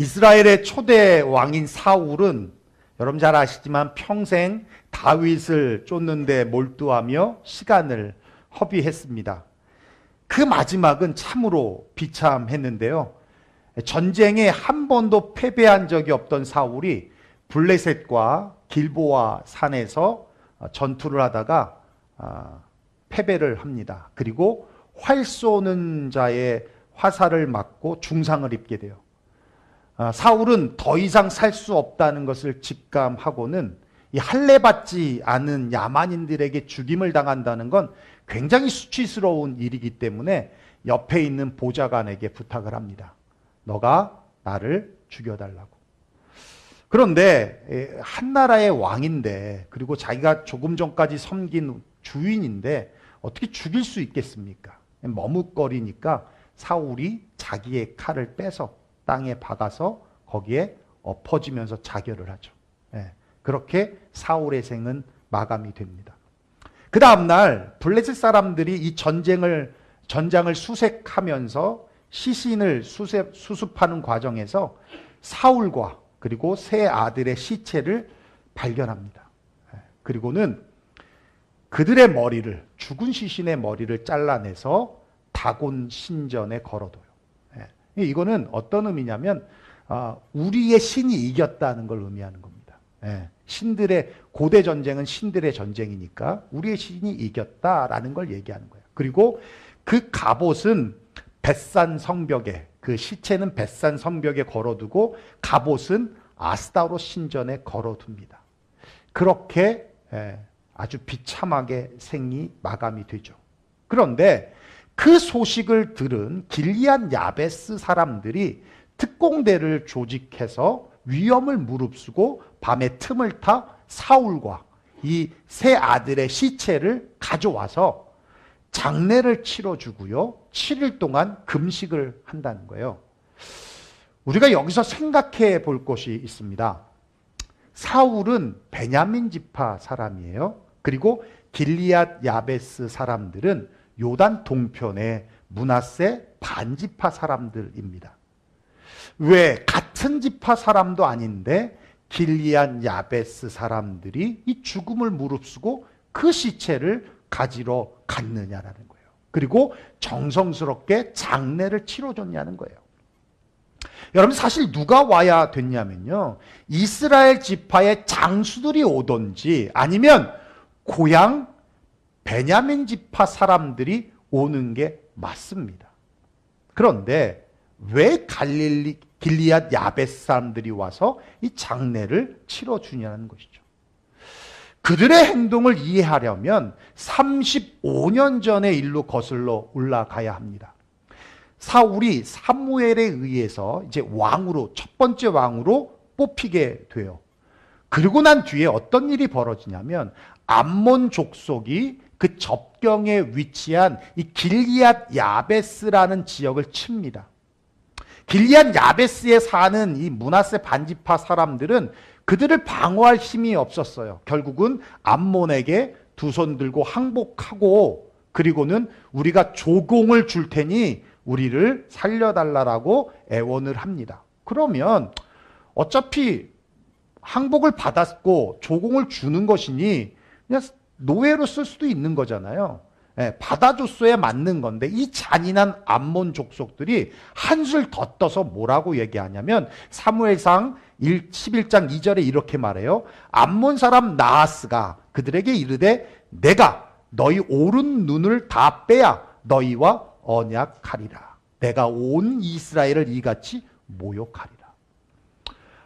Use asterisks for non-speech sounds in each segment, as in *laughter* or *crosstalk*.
이스라엘의 초대 왕인 사울은 여러분 잘 아시지만 평생 다윗을 쫓는데 몰두하며 시간을 허비했습니다. 그 마지막은 참으로 비참했는데요. 전쟁에 한 번도 패배한 적이 없던 사울이 블레셋과 길보아 산에서 전투를 하다가 아, 패배를 합니다. 그리고 활 쏘는 자의 화살을 맞고 중상을 입게 돼요. 아, 사울은 더 이상 살 수 없다는 것을 직감하고는 이 할례받지 않은 야만인들에게 죽임을 당한다는 건 굉장히 수치스러운 일이기 때문에 옆에 있는 보좌관에게 부탁을 합니다. 너가 나를 죽여달라고. 그런데 에, 한 나라의 왕인데 그리고 자기가 조금 전까지 섬긴 주인인데 어떻게 죽일 수 있겠습니까? 머뭇거리니까 사울이 자기의 칼을 빼서 땅에 박아서 거기에 엎어지면서 자결을 하죠. 예, 그렇게 사울의 생은 마감이 됩니다. 그 다음날 블레셋 사람들이 이 전쟁을 전장을 수색하면서 시신을 수세, 수습하는 과정에서 사울과 그리고 세 아들의 시체를 발견합니다. 예, 그리고는 그들의 머리를 죽은 시신의 머리를 잘라내서 다곤 신전에 걸어둬요. 예, 이거는 어떤 의미냐면 아, 우리의 신이 이겼다는 걸 의미하는 겁니다. 예, 신들의 고대 전쟁은 신들의 전쟁이니까 우리의 신이 이겼다라는 걸 얘기하는 거예요. 그리고 그 갑옷은 벳산 성벽에 그 시체는 벳산 성벽에 걸어두고 갑옷은 아스타로 신전에 걸어둡니다. 그렇게 예, 아주 비참하게 생이 마감이 되죠. 그런데 그 소식을 들은 길리안 야베스 사람들이 특공대를 조직해서 위험을 무릅쓰고 밤에 틈을 타 사울과 이 세 아들의 시체를 가져와서 장례를 치러주고요. 7일 동안 금식을 한다는 거예요. 우리가 여기서 생각해 볼 것이 있습니다. 사울은 베냐민 지파 사람이에요. 그리고 길리앗 야베스 사람들은 요단 동편의 문하세 반지파 사람들입니다. 왜 같은 지파 사람도 아닌데 길리안 야베스 사람들이 이 죽음을 무릅쓰고 그 시체를 가지러 갔느냐라는 거예요. 그리고 정성스럽게 장례를 치러줬냐는 거예요. 여러분 사실 누가 와야 됐냐면요. 이스라엘 지파의 장수들이 오든지 아니면 고향 베냐민 지파 사람들이 오는 게 맞습니다. 그런데 왜 갈릴리 길리앗 야베스 사람들이 와서 이 장례를 치러 주냐는 것이죠. 그들의 행동을 이해하려면 35년 전의 일로 거슬러 올라가야 합니다. 사울이 사무엘에 의해서 이제 왕으로 첫 번째 왕으로 뽑히게 돼요. 그리고 난 뒤에 어떤 일이 벌어지냐면 암몬 족속이 그 접경에 위치한 이 길리앗 야베스라는 지역을 칩니다. 길리앗 야베스에 사는 이 문하세 반지파 사람들은 그들을 방어할 힘이 없었어요. 결국은 암몬에게 두 손 들고 항복하고 그리고는 우리가 조공을 줄 테니 우리를 살려달라라고 애원을 합니다. 그러면 어차피 항복을 받았고 조공을 주는 것이니 그냥 노예로 쓸 수도 있는 거잖아요. 예, 받아줬어야 맞는 건데 이 잔인한 암몬 족속들이 한술 더 떠서 뭐라고 얘기하냐면 사무엘상 1, 11장 2절에 이렇게 말해요. 암몬 사람 나하스가 그들에게 이르되 내가 너희 오른 눈을 다 빼야 너희와 언약하리라. 내가 온 이스라엘을 이같이 모욕하리라.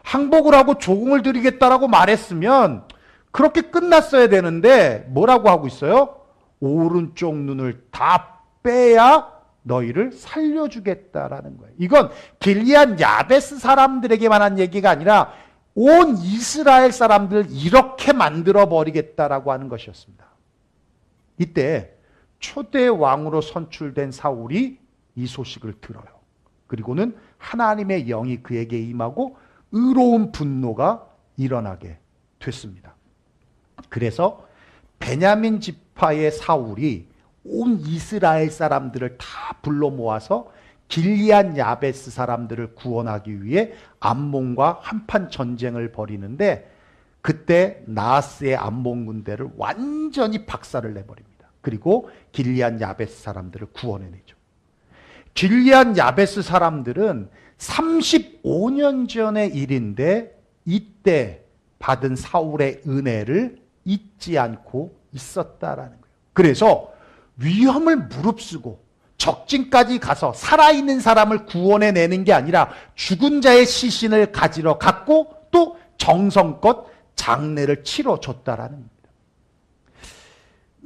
항복을 하고 조공을 드리겠다라고 말했으면 그렇게 끝났어야 되는데 뭐라고 하고 있어요? 오른쪽 눈을 다 빼야 너희를 살려주겠다라는 거예요. 이건 길리안 야베스 사람들에게만 한 얘기가 아니라 온 이스라엘 사람들 이렇게 만들어 버리겠다라고 하는 것이었습니다. 이때 초대 왕으로 선출된 사울이 이 소식을 들어요. 그리고는 하나님의 영이 그에게 임하고 의로운 분노가 일어나게 됐습니다. 그래서 베냐민 지파의 사울이 온 이스라엘 사람들을 다 불러 모아서 길리안 야베스 사람들을 구원하기 위해 암몬과 한판 전쟁을 벌이는데 그때 나하스의 암몬 군대를 완전히 박살을 내버립니다. 그리고 길리안 야베스 사람들을 구원해내죠. 길리안 야베스 사람들은 35년 전의 일인데 이때 받은 사울의 은혜를 잊지 않고 있었다라는 거예요. 그래서 위험을 무릅쓰고 적진까지 가서 살아있는 사람을 구원해내는 게 아니라 죽은 자의 시신을 가지러 갔고 또 정성껏 장례를 치러줬다라는 겁니다.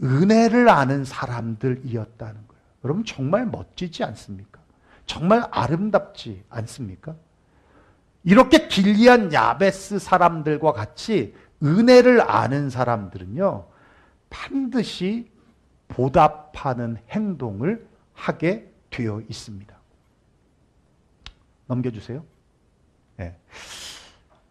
은혜를 아는 사람들이었다는 거예요. 여러분 정말 멋지지 않습니까? 정말 아름답지 않습니까? 이렇게 길리안 야베스 사람들과 같이 은혜를 아는 사람들은요, 반드시 보답하는 행동을 하게 되어 있습니다. 넘겨주세요. 예.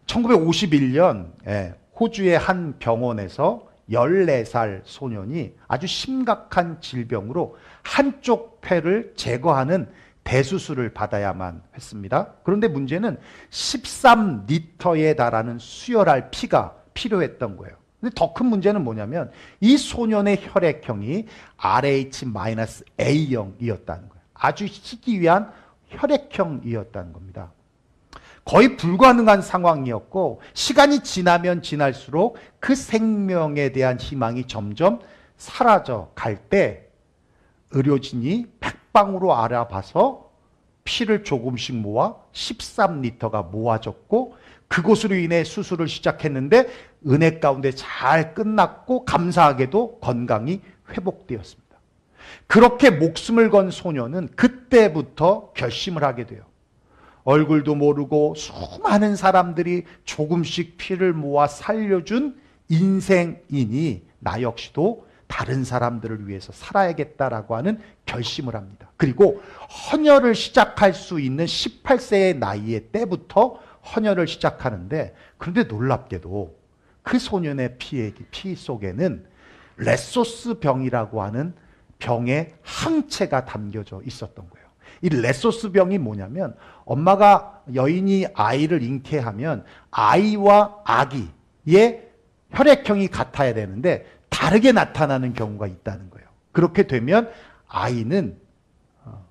1951년 예, 호주의 한 병원에서 14살 소년이 아주 심각한 질병으로 한쪽 폐를 제거하는 대수술을 받아야만 했습니다. 그런데 문제는 13리터에 달하는 수혈할 피가 필요했던 거예요. 근데 더 큰 문제는 뭐냐면 이 소년의 혈액형이 RH-A형이었다는 거예요. 아주 희귀한 혈액형이었다는 겁니다. 거의 불가능한 상황이었고 시간이 지나면 지날수록 그 생명에 대한 희망이 점점 사라져 갈 때 의료진이 백방으로 알아봐서 피를 조금씩 모아 13리터가 모아졌고 그것으로 인해 수술을 시작했는데 은혜 가운데 잘 끝났고 감사하게도 건강이 회복되었습니다. 그렇게 목숨을 건 소녀는 그때부터 결심을 하게 돼요. 얼굴도 모르고 수많은 사람들이 조금씩 피를 모아 살려준 인생이니 나 역시도 다른 사람들을 위해서 살아야겠다라고 하는 결심을 합니다. 그리고 헌혈을 시작할 수 있는 18세의 나이의 때부터 헌혈을 시작하는데 그런데 놀랍게도 그 소년의 피의 피 속에는 레소스 병이라고 하는 병의 항체가 담겨져 있었던 거예요. 이 레소스 병이 뭐냐면 엄마가 여인이 아이를 잉태하면 아이와 아기의 혈액형이 같아야 되는데 다르게 나타나는 경우가 있다는 거예요. 그렇게 되면 아이는 어,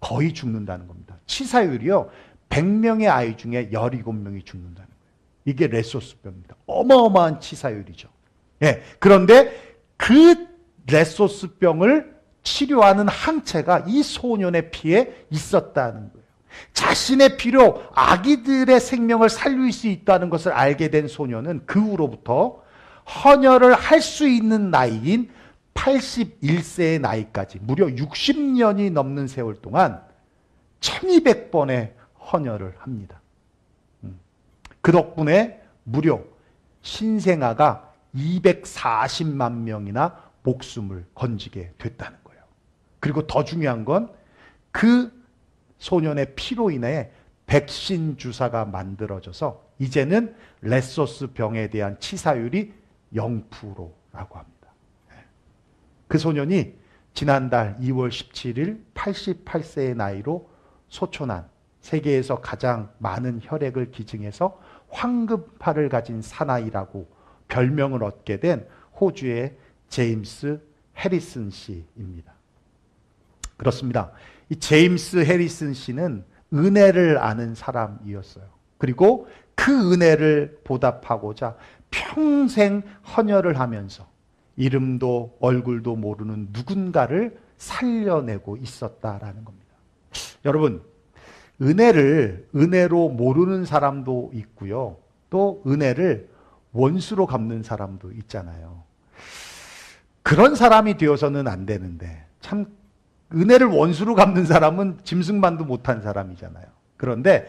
거의 죽는다는 겁니다. 치사율이요. 100명의 아이 중에 17명이 죽는다는 거예요. 이게 레소스병입니다. 어마어마한 치사율이죠. 예. 그런데 그 레소스병을 치료하는 항체가 이 소년의 피에 있었다는 거예요. 자신의 피로 아기들의 생명을 살릴 수 있다는 것을 알게 된 소년은 그 후로부터 헌혈을 할 수 있는 나이인 81세의 나이까지 무려 60년이 넘는 세월 동안 1200번의 헌혈을 합니다. 음. 그 덕분에 무려 신생아가 240만 명이나 목숨을 건지게 됐다는 거예요. 그리고 더 중요한 건 그 소년의 피로 인해 백신 주사가 만들어져서 이제는 레소스 병에 대한 치사율이 0%라고 합니다. 그 소년이 지난달 2월 17일 88세의 나이로 소천한 세계에서 가장 많은 혈액을 기증해서 황금파를 가진 사나이라고 별명을 얻게 된 호주의 제임스 해리슨 씨입니다. 그렇습니다. 이 제임스 해리슨 씨는 은혜를 아는 사람이었어요. 그리고 그 은혜를 보답하고자 평생 헌혈을 하면서 이름도 얼굴도 모르는 누군가를 살려내고 있었다라는 겁니다. 여러분, 은혜를 은혜로 모르는 사람도 있고요. 또 은혜를 원수로 갚는 사람도 있잖아요. 그런 사람이 되어서는 안 되는데 참 은혜를 원수로 갚는 사람은 짐승만도 못한 사람이잖아요. 그런데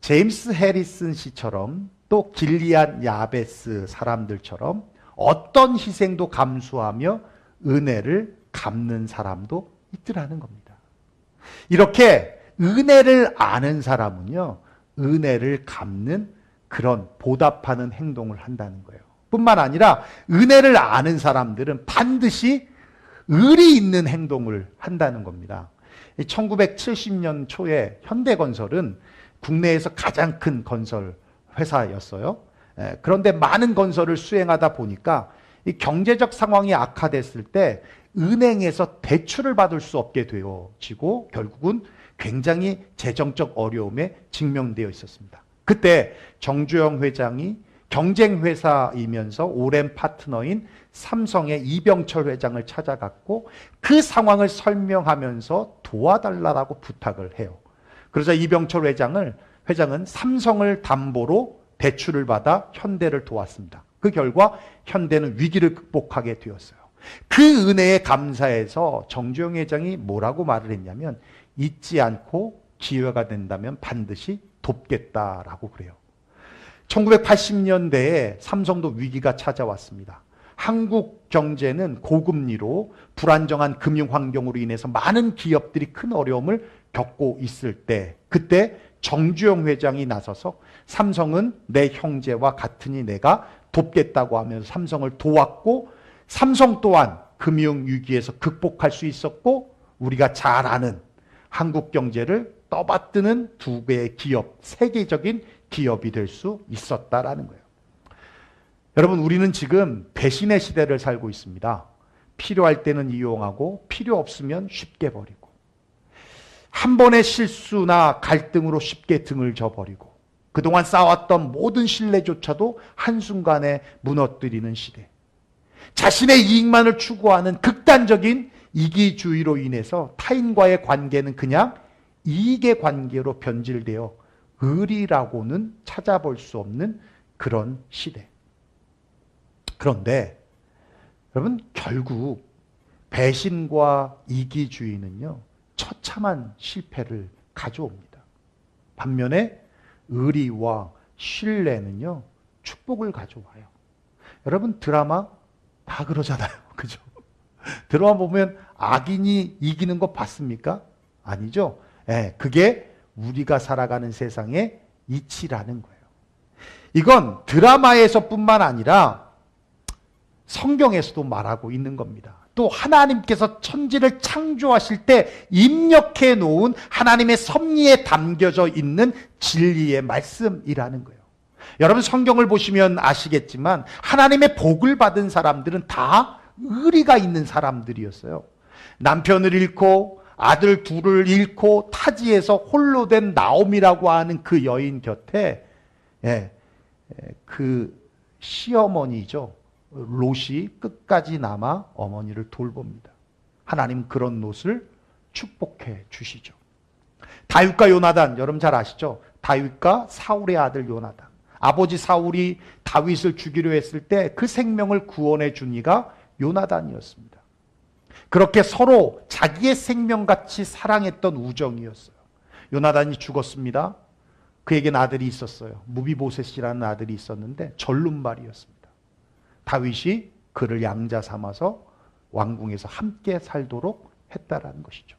제임스 해리슨 씨처럼 또 길리안 야베스 사람들처럼 어떤 희생도 감수하며 은혜를 갚는 사람도 있더라는 겁니다. 이렇게 은혜를 아는 사람은요, 은혜를 갚는 그런 보답하는 행동을 한다는 거예요. 뿐만 아니라 은혜를 아는 사람들은 반드시 의리 있는 행동을 한다는 겁니다. 1970년 초에 현대건설은 국내에서 가장 큰 건설 회사였어요. 예, 그런데 많은 건설을 수행하다 보니까 이 경제적 상황이 악화됐을 때 은행에서 대출을 받을 수 없게 되어지고 결국은 굉장히 재정적 어려움에 직면되어 있었습니다. 그때 정주영 회장이 경쟁 회사이면서 오랜 파트너인 삼성의 이병철 회장을 찾아갔고 그 상황을 설명하면서 도와달라고 부탁을 해요. 그러자 이병철 회장을 회장은 삼성을 담보로 대출을 받아 현대를 도왔습니다. 그 결과 현대는 위기를 극복하게 되었어요. 그 은혜에 감사해서 정주영 회장이 뭐라고 말을 했냐면 잊지 않고 기회가 된다면 반드시 돕겠다라고 그래요. 1980년대에 삼성도 위기가 찾아왔습니다. 한국 경제는 고금리로 불안정한 금융 환경으로 인해서 많은 기업들이 큰 어려움을 겪고 있을 때 그때 정주영 회장이 나서서 삼성은 내 형제와 같으니 내가 돕겠다고 하면서 삼성을 도왔고 삼성 또한 금융 위기에서 극복할 수 있었고 우리가 잘 아는 한국 경제를 떠받드는 두 개의 기업, 세계적인 기업이 될 수 있었다라는 거예요. 여러분, 우리는 지금 배신의 시대를 살고 있습니다. 필요할 때는 이용하고 필요 없으면 쉽게 버리고 한 번의 실수나 갈등으로 쉽게 등을 져버리고 그동안 쌓았던 모든 신뢰조차도 한순간에 무너뜨리는 시대. 자신의 이익만을 추구하는 극단적인 이기주의로 인해서 타인과의 관계는 그냥 이익의 관계로 변질되어 의리라고는 찾아볼 수 없는 그런 시대. 그런데 여러분 결국 배신과 이기주의는요 처참한 실패를 가져옵니다. 반면에 의리와 신뢰는요 축복을 가져와요. 여러분 드라마 다 그러잖아요. *laughs* 그죠? 드라마 보면 악인이 이기는 거 봤습니까? 아니죠. 예, 그게 우리가 살아가는 세상의 이치라는 거예요. 이건 드라마에서뿐만 아니라 성경에서도 말하고 있는 겁니다. 또 하나님께서 천지를 창조하실 때 입력해 놓은 하나님의 섭리에 담겨져 있는 진리의 말씀이라는 거예요. 여러분 성경을 보시면 아시겠지만 하나님의 복을 받은 사람들은 다 의리가 있는 사람들이었어요. 남편을 잃고 아들 둘을 잃고 타지에서 홀로 된 나옴이라고 하는 그 여인 곁에 예, 그 시어머니죠. 롯이 끝까지 남아 어머니를 돌봅니다. 하나님 그런 롯을 축복해 주시죠. 다윗과 요나단 여러분 잘 아시죠? 다윗과 사울의 아들 요나단. 아버지 사울이 다윗을 죽이려 했을 때 그 생명을 구원해 준 이가 요나단이었습니다. 그렇게 서로 자기의 생명같이 사랑했던 우정이었어요. 요나단이 죽었습니다. 그에겐 아들이 있었어요. 무비보셋이라는 아들이 있었는데 절름발이었습니다. 다윗이 그를 양자 삼아서 왕궁에서 함께 살도록 했다라는 것이죠.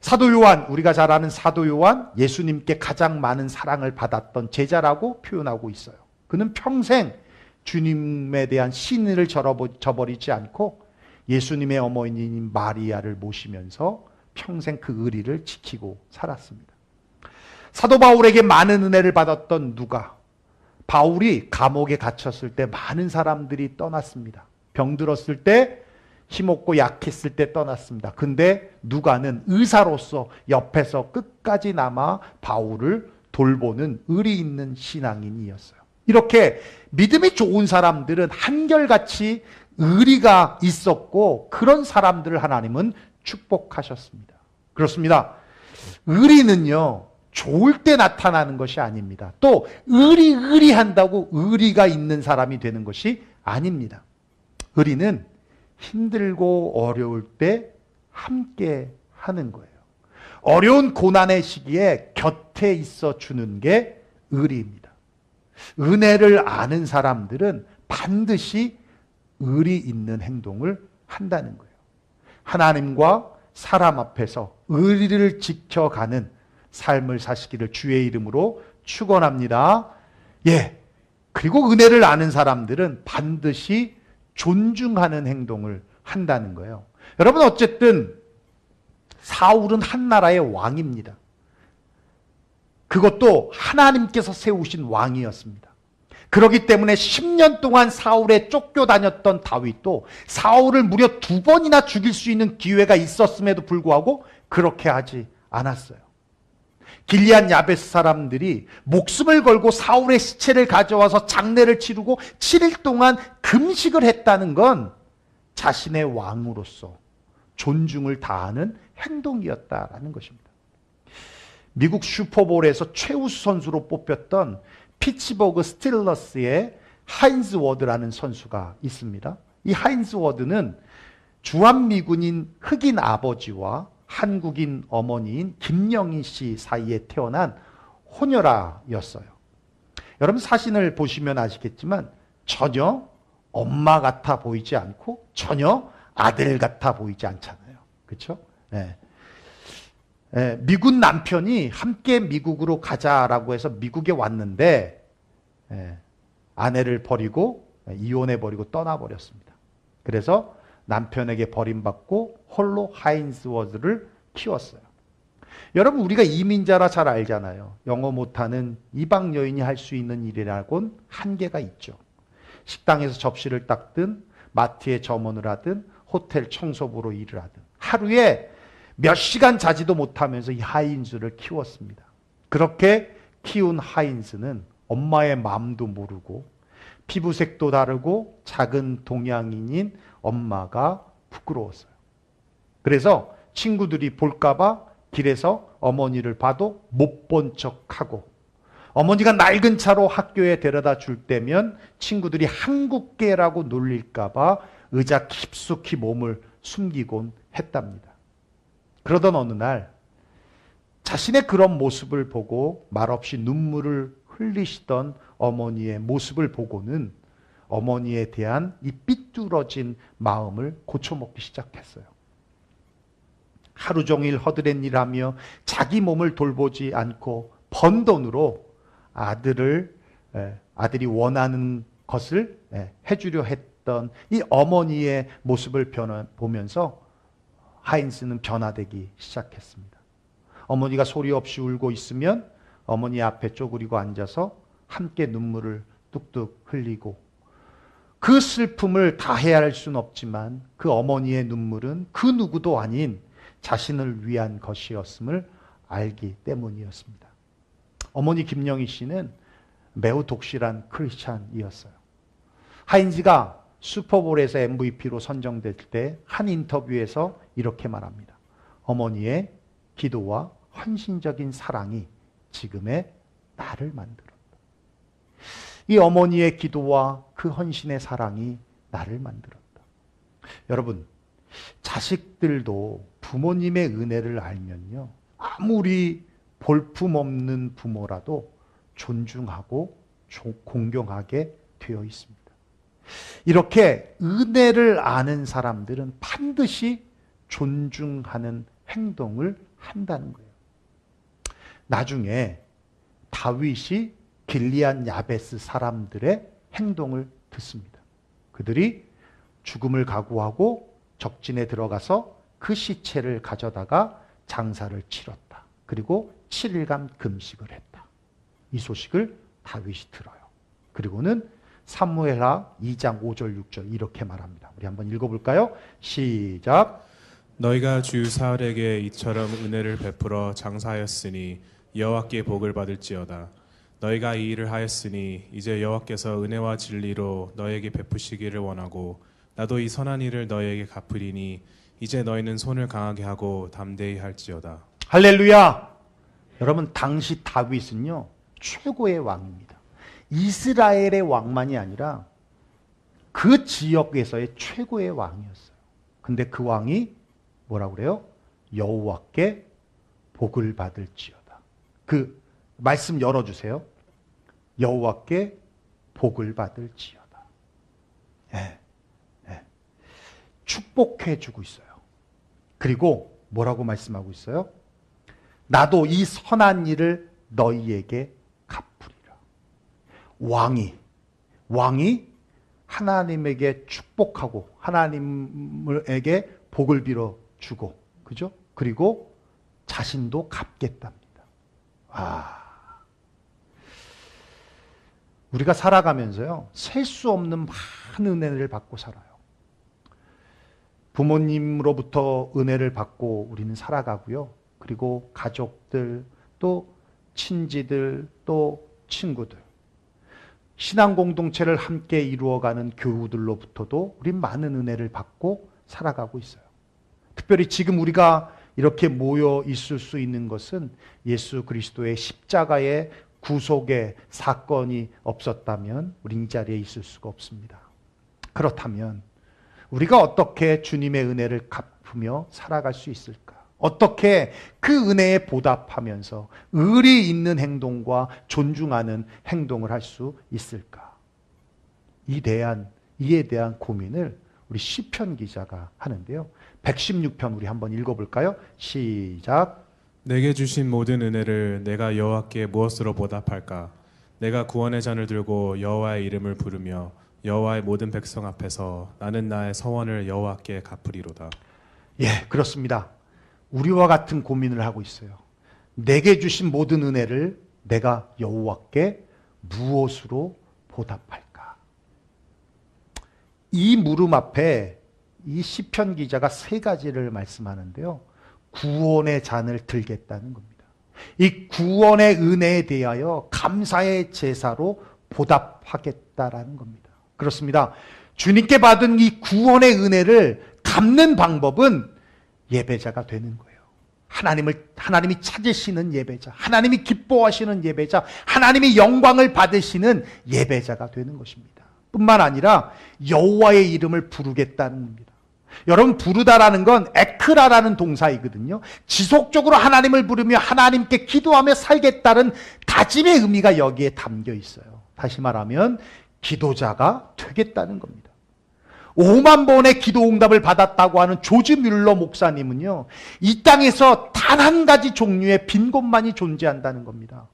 사도 요한, 우리가 잘 아는 사도 요한, 예수님께 가장 많은 사랑을 받았던 제자라고 표현하고 있어요. 그는 평생 주님에 대한 신의를 저버리지 않고 예수님의 어머니인 마리아를 모시면서 평생 그 의리를 지키고 살았습니다. 사도 바울에게 많은 은혜를 받았던 누가? 바울이 감옥에 갇혔을 때 많은 사람들이 떠났습니다. 병들었을 때 힘없고 약했을 때 떠났습니다. 근데 누가는 의사로서 옆에서 끝까지 남아 바울을 돌보는 의리 있는 신앙인이었어요. 이렇게 믿음이 좋은 사람들은 한결같이 의리가 있었고 그런 사람들을 하나님은 축복하셨습니다. 그렇습니다. 의리는요, 좋을 때 나타나는 것이 아닙니다. 또, 의리, 의리 한다고 의리가 있는 사람이 되는 것이 아닙니다. 의리는 힘들고 어려울 때 함께 하는 거예요. 어려운 고난의 시기에 곁에 있어 주는 게 의리입니다. 은혜를 아는 사람들은 반드시 의리 있는 행동을 한다는 거예요. 하나님과 사람 앞에서 의리를 지켜가는 삶을 사시기를 주의 이름으로 축원합니다. 예. 그리고 은혜를 아는 사람들은 반드시 존중하는 행동을 한다는 거예요. 여러분 어쨌든 사울은 한 나라의 왕입니다. 그것도 하나님께서 세우신 왕이었습니다. 그렇기 때문에 10년 동안 사울에 쫓겨 다녔던 다윗도 사울을 무려 두 번이나 죽일 수 있는 기회가 있었음에도 불구하고 그렇게 하지 않았어요. 길리안 야베스 사람들이 목숨을 걸고 사울의 시체를 가져와서 장례를 치르고 7일 동안 금식을 했다는 건 자신의 왕으로서 존중을 다하는 행동이었다라는 것입니다. 미국 슈퍼볼에서 최우수 선수로 뽑혔던 피츠버그 스틸러스의 하인즈 워드라는 선수가 있습니다. 이 하인즈 워드는 주한미군인 흑인 아버지와 한국인 어머니인 김영희 씨 사이에 태어난 호녀라였어요. 여러분 사진을 보시면 아시겠지만 전혀 엄마 같아 보이지 않고 전혀 아들 같아 보이지 않잖아요. 그렇죠? 네. 예, 미군 남편이 함께 미국으로 가자라고 해서 미국에 왔는데 예, 아내를 버리고 예, 이혼해 버리고 떠나 버렸습니다. 그래서 남편에게 버림받고 홀로 하인스워드를 키웠어요. 여러분 우리가 이민자라 잘 알잖아요. 영어 못하는 이방 여인이 할 수 있는 일이라곤 한계가 있죠. 식당에서 접시를 닦든 마트에 점원을 하든 호텔 청소부로 일을 하든 하루에 몇 시간 자지도 못하면서 이 하인즈를 키웠습니다. 그렇게 키운 하인즈는 엄마의 마음도 모르고 피부색도 다르고 작은 동양인인 엄마가 부끄러웠어요. 그래서 친구들이 볼까봐 길에서 어머니를 봐도 못 본 척하고 어머니가 낡은 차로 학교에 데려다 줄 때면 친구들이 한국계라고 놀릴까봐 의자 깊숙이 몸을 숨기곤 했답니다. 그러던 어느 날 자신의 그런 모습을 보고 말없이 눈물을 흘리시던 어머니의 모습을 보고는 어머니에 대한 이 삐뚤어진 마음을 고쳐먹기 시작했어요. 하루 종일 허드렛 일하며 자기 몸을 돌보지 않고 번 돈으로 아들을 아들이 원하는 것을 해주려 했던 이 어머니의 모습을 보면서 하인스는 변화되기 시작했습니다. 어머니가 소리 없이 울고 있으면 어머니 앞에 쪼그리고 앉아서 함께 눈물을 뚝뚝 흘리고 그 슬픔을 다 헤아릴 수는 없지만 그 어머니의 눈물은 그 누구도 아닌 자신을 위한 것이었음을 알기 때문이었습니다. 어머니 김영희 씨는 매우 독실한 크리스찬이었어요. 하인즈가 슈퍼볼에서 MVP로 선정될 때 한 인터뷰에서 이렇게 말합니다. 어머니의 기도와 헌신적인 사랑이 지금의 나를 만들었다. 이 어머니의 기도와 그 헌신의 사랑이 나를 만들었다. 여러분, 자식들도 부모님의 은혜를 알면요. 아무리 볼품 없는 부모라도 존중하고 공경하게 되어 있습니다. 이렇게 은혜를 아는 사람들은 반드시 존중하는 행동을 한다는 거예요. 나중에 다윗이 길리안 야베스 사람들의 행동을 듣습니다. 그들이 죽음을 각오하고 적진에 들어가서 그 시체를 가져다가 장사를 치렀다. 그리고 7일간 금식을 했다. 이 소식을 다윗이 들어요. 그리고는 사무엘하 2장 5절 6절 이렇게 말합니다. 우리 한번 읽어볼까요? 시작. 너희가 주 사울에게 이처럼 은혜를 베풀어 장사하였으니 여호와께 복을 받을지어다. 너희가 이 일을 하였으니 이제 여호와께서 은혜와 진리로 너에게 베푸시기를 원하고 나도 이 선한 일을 너에게 갚으리니 이제 너희는 손을 강하게 하고 담대히 할지어다. 할렐루야. 여러분 당시 다윗은요 최고의 왕입니다. 이스라엘의 왕만이 아니라 그 지역에서의 최고의 왕이었어요. 근데 그 왕이 뭐라고 그래요? 여호와께 복을 받을지어다. 그 말씀 열어 주세요. 여호와께 복을 받을지어다. 네, 네. 축복해 주고 있어요. 그리고 뭐라고 말씀하고 있어요? 나도 이 선한 일을 너희에게 왕이 왕이 하나님에게 축복하고 하나님에게 복을 빌어 주고 그죠? 그리고 자신도 갚겠답니다. 아. 우리가 살아가면서요, 셀 수 없는 많은 은혜를 받고 살아요. 부모님으로부터 은혜를 받고 우리는 살아가고요. 그리고 가족들, 또 친지들, 또 친구들. 신앙 공동체를 함께 이루어가는 교우들로부터도 우린 많은 은혜를 받고 살아가고 있어요. 특별히 지금 우리가 이렇게 모여 있을 수 있는 것은 예수 그리스도의 십자가의 구속의 사건이 없었다면 우린 이 자리에 있을 수가 없습니다. 그렇다면 우리가 어떻게 주님의 은혜를 갚으며 살아갈 수 있을까? 어떻게 그 은혜에 보답하면서 의리 있는 행동과 존중하는 행동을 할 수 있을까? 이 대한 이에 대한 고민을 우리 시편 기자가 하는데요. 116편 우리 한번 읽어 볼까요? 시작. 내게 주신 모든 은혜를 내가 여호와께 무엇으로 보답할까? 내가 구원의 잔을 들고 여호와의 이름을 부르며 여호와의 모든 백성 앞에서 나는 나의 서원을 여호와께 갚으리로다. 예, 그렇습니다. 우리와 같은 고민을 하고 있어요. 내게 주신 모든 은혜를 내가 여호와께 무엇으로 보답할까? 이 물음 앞에 이 시편 기자가 세 가지를 말씀하는데요. 구원의 잔을 들겠다는 겁니다. 이 구원의 은혜에 대하여 감사의 제사로 보답하겠다라는 겁니다. 그렇습니다. 주님께 받은 이 구원의 은혜를 갚는 방법은 예배자가 되는 거예요. 하나님을 하나님이 찾으시는 예배자, 하나님이 기뻐하시는 예배자, 하나님이 영광을 받으시는 예배자가 되는 것입니다. 뿐만 아니라 여호와의 이름을 부르겠다는 겁니다. 여러분 부르다라는 건 에크라라는 동사이거든요. 지속적으로 하나님을 부르며 하나님께 기도하며 살겠다는 다짐의 의미가 여기에 담겨 있어요. 다시 말하면 기도자가 되겠다는 겁니다. 5만 번의 기도 응답을 받았다고 하는 조지 뮬러 목사님은요, 이 땅에서 단 한 가지 종류의 빈곤만이 존재한다는 겁니다.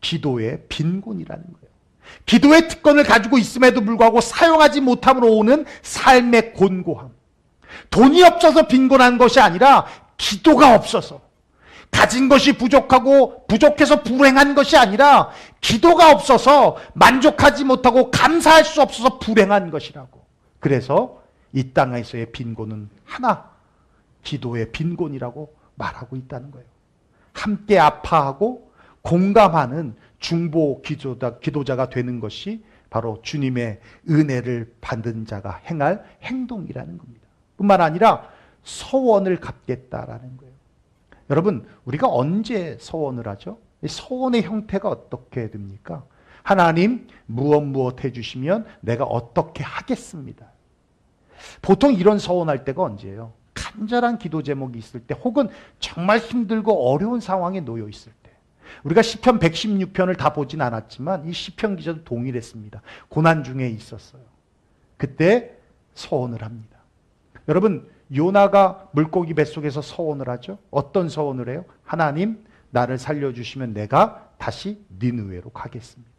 기도의 빈곤이라는 거예요. 기도의 특권을 가지고 있음에도 불구하고 사용하지 못함으로 오는 삶의 곤고함. 돈이 없어서 빈곤한 것이 아니라 기도가 없어서 가진 것이 부족하고 부족해서 불행한 것이 아니라 기도가 없어서 만족하지 못하고 감사할 수 없어서 불행한 것이라고. 그래서 이 땅에서의 빈곤은 하나, 기도의 빈곤이라고 말하고 있다는 거예요. 함께 아파하고 공감하는 중보 기도자, 기도자가 되는 것이 바로 주님의 은혜를 받는 자가 행할 행동이라는 겁니다. 뿐만 아니라 서원을 갚겠다라는 거예요. 여러분, 우리가 언제 서원을 하죠? 이 서원의 형태가 어떻게 됩니까? 하나님, 무엇 무엇 해주시면 내가 어떻게 하겠습니다. 보통 이런 서원할 때가 언제예요? 간절한 기도 제목이 있을 때, 혹은 정말 힘들고 어려운 상황에 놓여 있을 때. 우리가 시편 116편을 다 보진 않았지만 이 시편 기자도 동일했습니다. 고난 중에 있었어요. 그때 서원을 합니다. 여러분, 요나가 물고기 뱃속에서 서원을 하죠. 어떤 서원을 해요? 하나님, 나를 살려주시면 내가 다시 니느웨로 가겠습니다.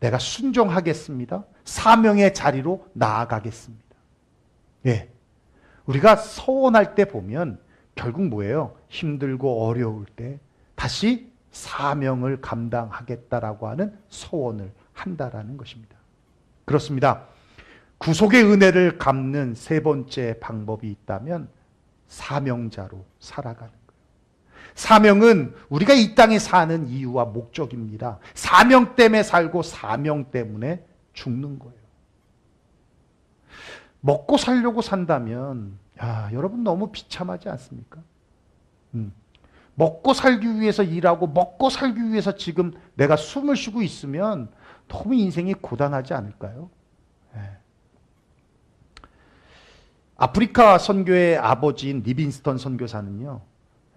내가 순종하겠습니다. 사명의 자리로 나아가겠습니다. 예. 우리가 서원할 때 보면 결국 뭐예요? 힘들고 어려울 때 다시 사명을 감당하겠다라고 하는 서원을 한다라는 것입니다. 그렇습니다. 구속의 은혜를 갚는 세 번째 방법이 있다면 사명자로 살아가는. 사명은 우리가 이 땅에 사는 이유와 목적입니다. 사명 때문에 살고 사명 때문에 죽는 거예요. 먹고 살려고 산다면, 야, 여러분 너무 비참하지 않습니까? 음. 먹고 살기 위해서 일하고 먹고 살기 위해서 지금 내가 숨을 쉬고 있으면 너무 인생이 고단하지 않을까요? 예. 아프리카 선교의 아버지인 리빈스턴 선교사는요,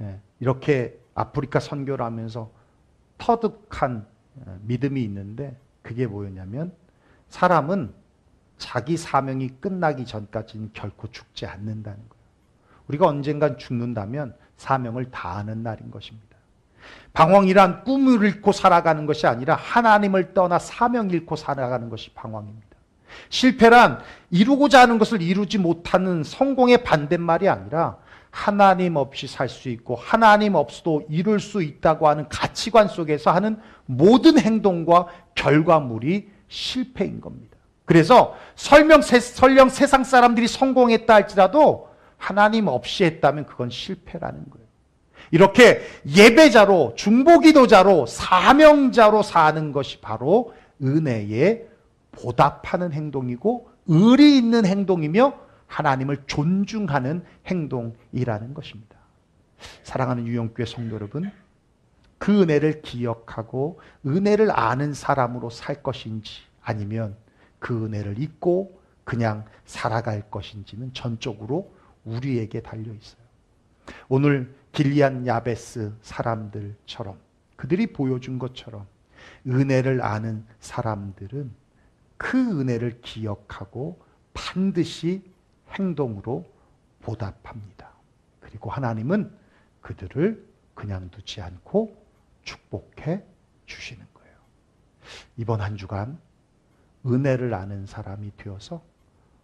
예, 이렇게 아프리카 선교를 하면서 터득한 어, 믿음이 있는데 그게 뭐였냐면 사람은 자기 사명이 끝나기 전까지는 결코 죽지 않는다는 거예요. 우리가 언젠간 죽는다면 사명을 다하는 날인 것입니다. 방황이란 꿈을 잃고 살아가는 것이 아니라 하나님을 떠나 사명 잃고 살아가는 것이 방황입니다. 실패란 이루고자 하는 것을 이루지 못하는 성공의 반대말이 아니라 하나님 없이 살 수 있고 하나님 없어도 이룰 수 있다고 하는 가치관 속에서 하는 모든 행동과 결과물이 실패인 겁니다. 그래서 설명, 세- 설령 세상 사람들이 성공했다 할지라도 하나님 없이 했다면 그건 실패라는 거예요. 이렇게 예배자로, 중보기도자로, 사명자로 사는 것이 바로 은혜에 보답하는 행동이고 의리 있는 행동이며 하나님을 존중하는 행동이라는 것입니다. 사랑하는 유영교회 성도 여러분, 그 은혜를 기억하고 은혜를 아는 사람으로 살 것인지 아니면 그 은혜를 잊고 그냥 살아갈 것인지는 전적으로 우리에게 달려 있어요. 오늘 길리안 야베스 사람들처럼 그들이 보여준 것처럼 은혜를 아는 사람들은 그 은혜를 기억하고 반드시 행동으로 보답합니다. 그리고 하나님은 그들을 그냥 두지 않고 축복해 주시는 거예요. 이번 한 주간 은혜를 아는 사람이 되어서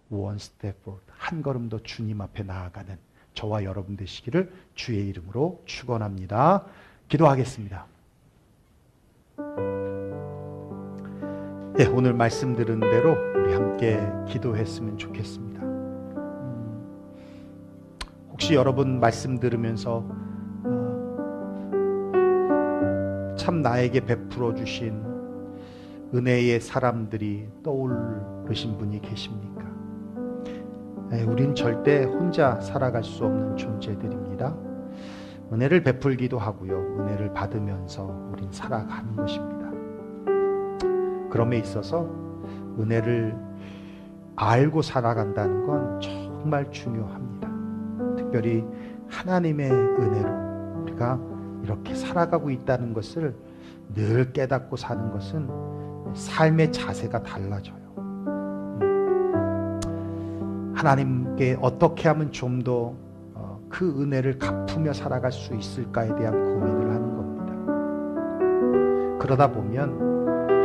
원 스텝 한 걸음 더 주님 앞에 나아가는 저와 여러분 되시기를 주의 이름으로 축원합니다. 기도하겠습니다. 네, 오늘 말씀 들은 대로 우리 함께 기도했으면 좋겠습니다. 음, 혹시 여러분 말씀 들으면서 어, 참 나에게 베풀어 주신 은혜의 사람들이 떠오르신 분이 계십니까? 네, 우린 절대 혼자 살아갈 수 없는 존재들입니다. 은혜를 베풀기도 하고요. 은혜를 받으면서 우린 살아가는 것입니다. 그럼에 있어서 은혜를 알고 살아간다는 건 정말 중요합니다. 특별히 하나님의 은혜로 우리가 이렇게 살아가고 있다는 것을 늘 깨닫고 사는 것은 삶의 자세가 달라져요. 음. 하나님께 어떻게 하면 좀 더 그 은혜를 갚으며 살아갈 수 있을까에 대한 고민을 하는 겁니다. 그러다 보면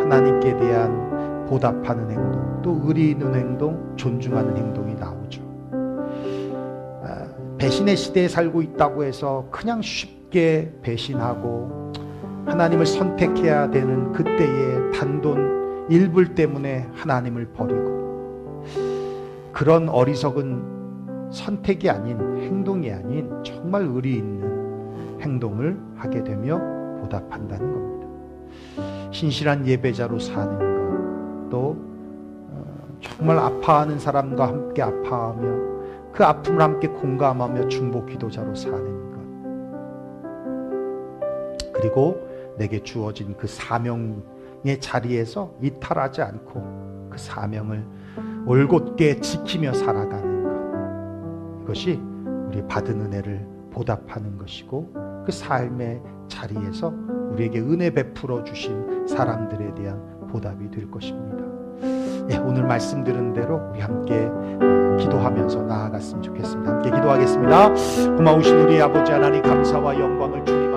하나님께 대한 보답하는 행동, 또 의리 있는 행동, 존중하는 행동이 나오죠. 아, 배신의 시대에 살고 있다고 해서 그냥 쉽게 배신하고 하나님을 선택해야 되는 그때의 단돈 일불 때문에 하나님을 버리고 그런 어리석은 선택이 아닌 행동이 아닌 정말 의리 있는 행동을 하게 되며 보답한다는 겁니다. 신실한 예배자로 사는 것, 또 어, 정말 아파하는 사람과 함께 아파하며 그 아픔을 함께 공감하며 중보 기도자로 사는 것. 그리고 내게 주어진 그 사명의 자리에서 이탈하지 않고 그 사명을 올곧게 지키며 살아가는 것. 이것이 우리 받은 은혜를 보답하는 것이고 그 삶의 자리에서 우리에게 은혜 베풀어 주신 사람들에 대한 보답이 될 것입니다. 예, 오늘 말씀 들은 대로 우리 함께 어, 기도하면서 나아갔으면 좋겠습니다. 함께 기도하겠습니다. 고마우신 우리 아버지 하나님 감사와 영광을 주님